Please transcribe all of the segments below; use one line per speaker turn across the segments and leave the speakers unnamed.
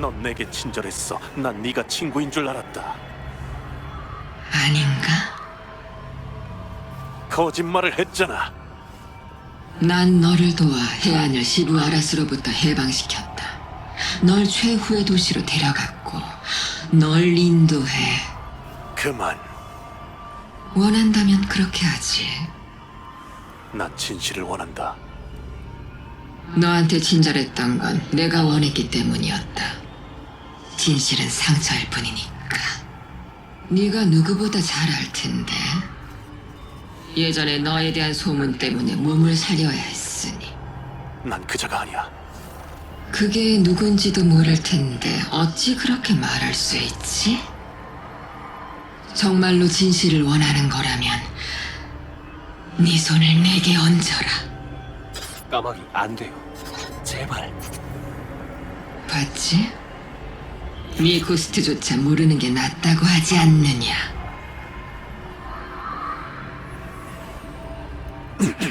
넌 내게 친절했어. 난 네가 친구인 줄 알았다.
아닌가?
거짓말을 했잖아.
난 너를 도와 해안을 시부아라스로부터 해방시켰다. 널 최후의 도시로 데려갔고 널 인도해.
그만.
원한다면 그렇게 하지.
난 진실을 원한다.
너한테 친절했던 건 내가 원했기 때문이었다. 진실은 상처일 뿐이니까. 네가 누구보다 잘 알 텐데. 예전에 너에 대한 소문 때문에 몸을 살려야 했으니.
난 그자가 아니야.
그게 누군지도 모를 텐데 어찌 그렇게 말할 수 있지? 정말로 진실을 원하는 거라면 네 손을 내게 얹어라.
까마귀 안 돼요. 제발.
봤지? 미코스트조차 모르는 게 낫다고 하지 않느냐.
그게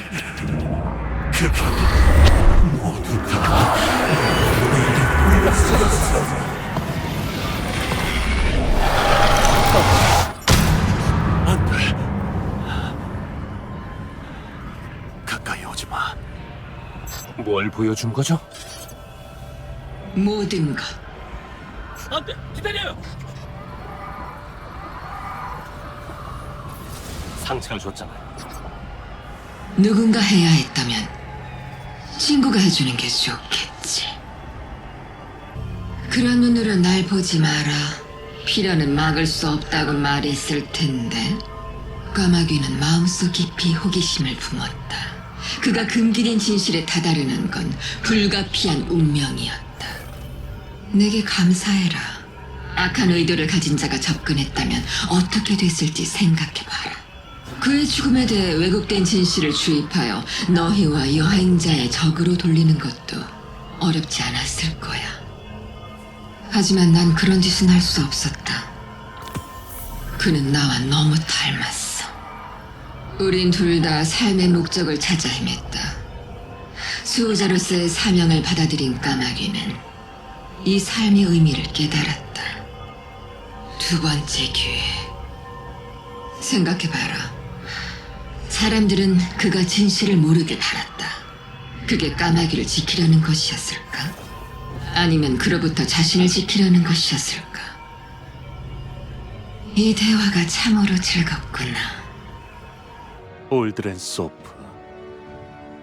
안 돼. 가까이 오지 마.
뭘 보여준 거죠?
모든 것.
안 돼. 기다려요. 상처를 줬잖아요.
누군가 해야 했다면 친구가 해주는 게 좋겠지. 그런 눈으로 날 보지 마라. 피라는 막을 수 없다고 말했을 텐데 까마귀는 마음속 깊이 호기심을 품었다. 그가 금기된 진실에 다다르는 건 불가피한 운명이었다. 내게 감사해라. 악한 의도를 가진 자가 접근했다면 어떻게 됐을지 생각해봐라. 그의 죽음에 대해 왜곡된 진실을 주입하여 너희와 여행자의 적으로 돌리는 것도 어렵지 않았을 거야. 하지만 난 그런 짓은 할 수 없었다. 그는 나와 너무 닮았어. 우린 둘 다 삶의 목적을 찾아 헤맸다. 수호자로서의 사명을 받아들인 까마귀는 이 삶의 의미를 깨달았다. 두 번째 기회. 생각해봐라. 사람들은 그가 진실을 모르길 바랐다. 그게 까마귀를 지키려는 것이었을까? 아니면 그로부터 자신을 지키려는 것이었을까? 이 대화가 참으로 즐겁구나.
올드렌 소프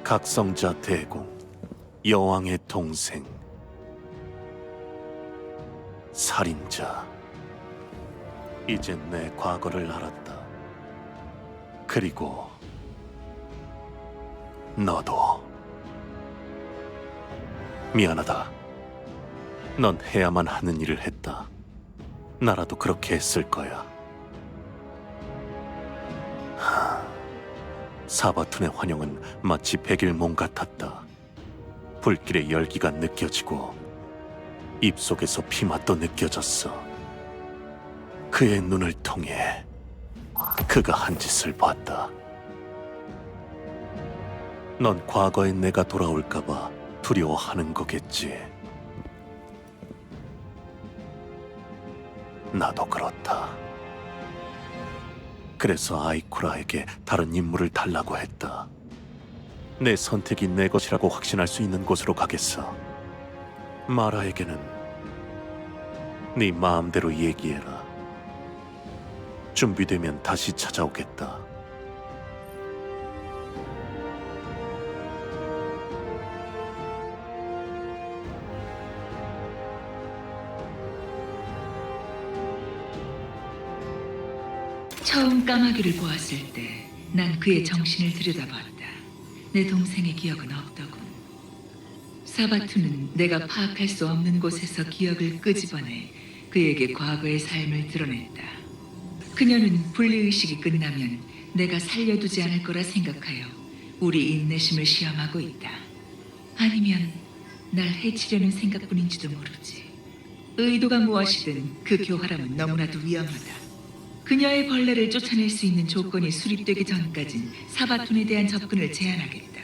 각성자 대공 여왕의 동생 살인자. 이제 내 과거를 알았다. 그리고 너도. 미안하다. 넌 해야만 하는 일을 했다. 나라도 그렇게 했을 거야. 사바툰의 환영은 마치 백일몽 같았다. 불길의 열기가 느껴지고 입속에서 피맛도 느껴졌어. 그의 눈을 통해 그가 한 짓을 봤다. 넌 과거의 내가 돌아올까봐 두려워하는 거겠지. 나도 그렇다. 그래서 아이쿠라에게 다른 임무를 달라고 했다. 내 선택이 내 것이라고 확신할 수 있는 곳으로 가겠어. 마라에게는 네 마음대로 얘기해라. 준비되면 다시 찾아오겠다.
처음 까마귀를 보았을 때 난 그의 정신을 들여다봤다. 내 동생의 기억은 없더군. 사바투는 내가 파악할 수 없는 곳에서 기억을 끄집어내 그에게 과거의 삶을 드러냈다. 그녀는 분리의식이 끝나면 내가 살려두지 않을 거라 생각하여 우리 인내심을 시험하고 있다. 아니면 날 해치려는 생각뿐인지도 모르지. 의도가 무엇이든 그 교활함은 너무나도 위험하다. 그녀의 벌레를 쫓아낼 수 있는 조건이 수립되기 전까진 사바툰에 대한 접근을 제한하겠다.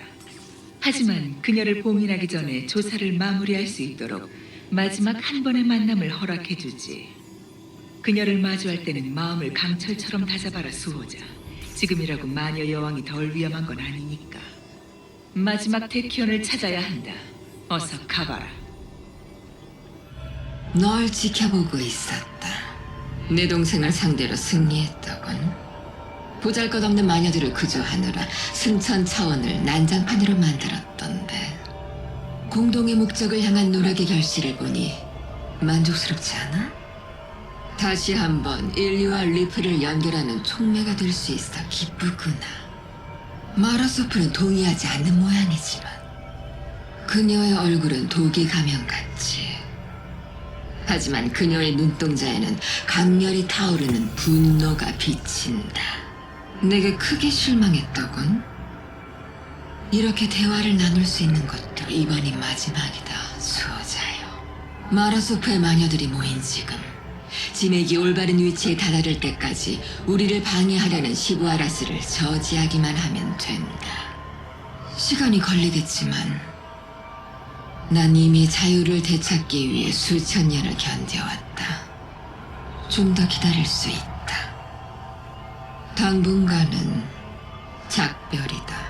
하지만 그녀를 봉인하기 전에 조사를 마무리할 수 있도록 마지막 한 번의 만남을 허락해 주지. 그녀를 마주할 때는 마음을 강철처럼 다잡아라 수호자. 지금이라고 마녀 여왕이 덜 위험한 건 아니니까. 마지막 테키온을 찾아야 한다. 어서 가봐라.
널 지켜보고 있었다. 내 동생을 상대로 승리했더군. 보잘것없는 마녀들을 구조하느라 승천 차원을 난장판으로 만들었던데. 공동의 목적을 향한 노력의 결실을 보니 만족스럽지 않아? 다시 한번 인류와 리프를 연결하는 촉매가 될 수 있어 기쁘구나. 마라소프는 동의하지 않는 모양이지만 그녀의 얼굴은 독이 가면 같지. 하지만 그녀의 눈동자에는 강렬히 타오르는 분노가 비친다. 내게 크게 실망했더군. 이렇게 대화를 나눌 수 있는 것도 이번이 마지막이다, 수호자요. 마라소프의 마녀들이 모인 지금 진액이 올바른 위치에 다다를 때까지 우리를 방해하려는 시부아라스를 저지하기만 하면 된다. 시간이 걸리겠지만 난 이미 자유를 되찾기 위해 수천 년을 견뎌왔다. 좀 더 기다릴 수 있다. 당분간은 작별이다.